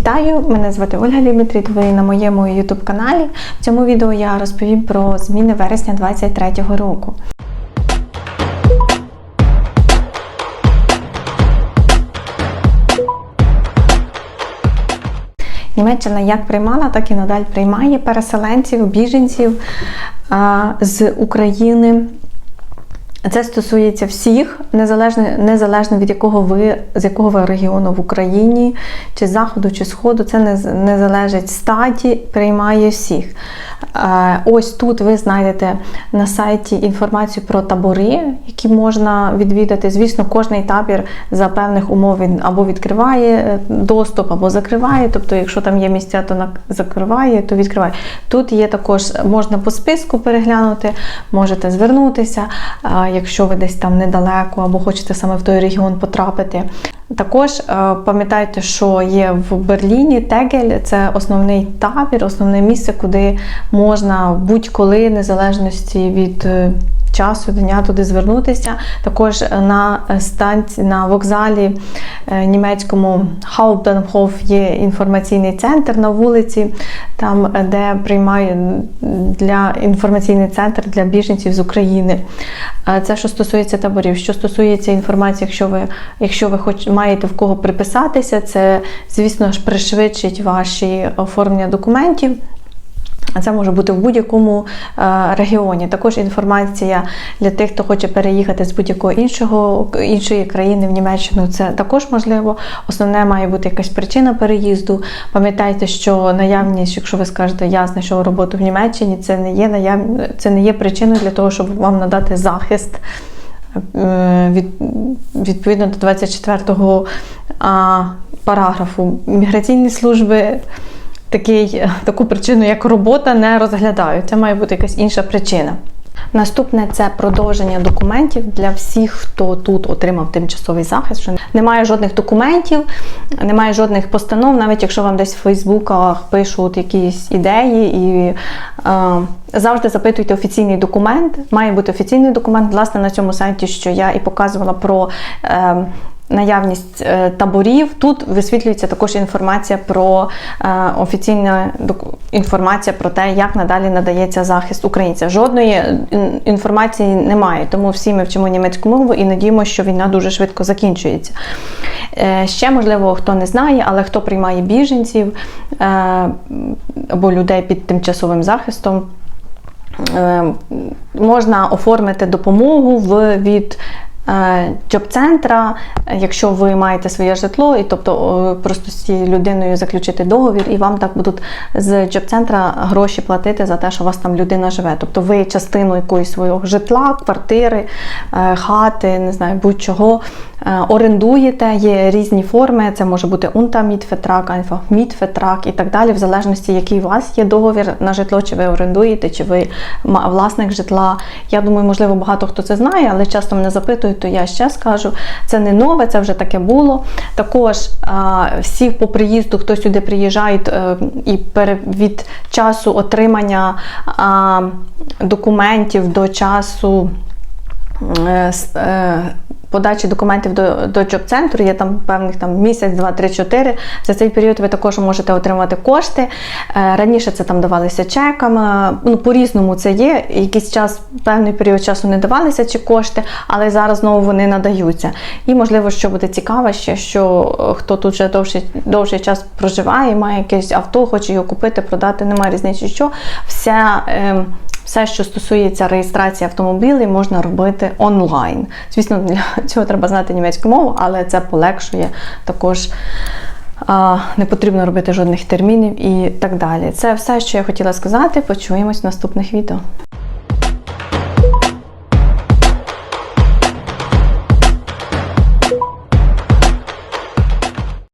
Вітаю! Мене звати Ольга Лімітрід. Ви на моєму YouTube каналі. В цьому відео я розповім про зміни вересня 2023 року. Німеччина як приймала, так і надалі приймає переселенців, біженців з України. Це стосується всіх, незалежно, незалежно від якого ви з якого ви регіону в Україні, чи заходу, чи сходу, це не, не залежить статі, приймає всіх. Ось тут ви знайдете на сайті інформацію про табори, які можна відвідати. Звісно, кожний табір за певних умов він або відкриває е, доступ, або закриває. Тобто, якщо там є місця, то закриває, то відкриває. Тут є також можна по списку переглянути, можете звернутися, якщо ви десь там недалеко або хочете саме в той регіон потрапити. Також е, пам'ятайте, що є в Берліні Тегель, це основний табір, основне місце, куди можна будь-коли, незалежності від е, часу дня туди звернутися. Також на станції на вокзалі е, німецькому Hauptbahnhof є інформаційний центр на вулиці, там е, де приймає для інформаційний центр для біженців з України. Е, Це що стосується таборів. Що стосується інформації, якщо ви, якщо ви хоч маєте в кого приписатися, це звісно ж пришвидшить ваші оформлення документів. Це може бути в будь-якому е, регіоні. Також інформація для тих, хто хоче переїхати з будь-якого іншого іншої країни в Німеччину. Це також можливо. Основне має бути якась причина переїзду. Пам'ятайте, що наявність, якщо ви скажете, я знайшов роботу в Німеччині, це не є наяв... це не є причиною для того, щоб вам надати захист. Е, Від, відповідно до 24-го а, параграфу міграційні служби такий, таку причину, як робота, не розглядають. Це має бути якась інша причина. Наступне це продовження документів для всіх, хто тут отримав тимчасовий захист. Що немає жодних документів, немає жодних постанов, навіть якщо вам десь в Фейсбуках пишуть якісь ідеї і е, завжди запитуйте офіційний документ. Має бути офіційний документ. Власне, на цьому сайті, що я і показувала про. Е, наявність е, таборів. Тут висвітлюється також інформація про е, офіційна інформація про те, як надалі надається захист українцям. Жодної інформації немає, тому всі ми вчимо німецьку мову і надіємося, що війна дуже швидко закінчується. Е, Ще, можливо, хто не знає, але хто приймає біженців е, або людей під тимчасовим захистом. Е, можна оформити допомогу в від е, джоб-центра, е, якщо ви маєте своє житло, і тобто просто з цією людиною заключити договір, і вам так будуть з джоб-центра гроші платити за те, що у вас там людина живе. Тобто ви частину якоїсь свого житла, квартири, е, хати, не знаю, будь-чого орендуєте. Є різні форми. Це може бути унтамітфетрак, альфа-мітфетрак і так далі, в залежності, який у вас є договір на житло, чи ви орендуєте, чи ви власник житла. Я думаю, можливо, багато хто це знає, але часто мене запитують, то я ще скажу. Це не нове, це вже таке було. Також а, всі по приїзду, хто сюди приїжджає е, і від часу отримання документів до часу. Е, е, Подачі документів до, до джоб-центру є там певних там місяць, два, три, чотири. За цей період ви також можете отримати кошти. Е, Раніше це там давалися чеками. Ну по-різному це є. Якийсь час, певний період часу не давалися ці кошти, але зараз знову вони надаються. І можливо, що буде цікаво, ще що е, хто тут вже довший, довший час проживає, має якесь авто, хоче його купити, продати, немає різниці, що вся. Е, все, що стосується реєстрації автомобілів, можна робити онлайн. Звісно, для цього треба знати німецьку мову, але це полегшує також. Не потрібно робити жодних термінів і так далі. Це все, що я хотіла сказати. Почуємось в наступних відео.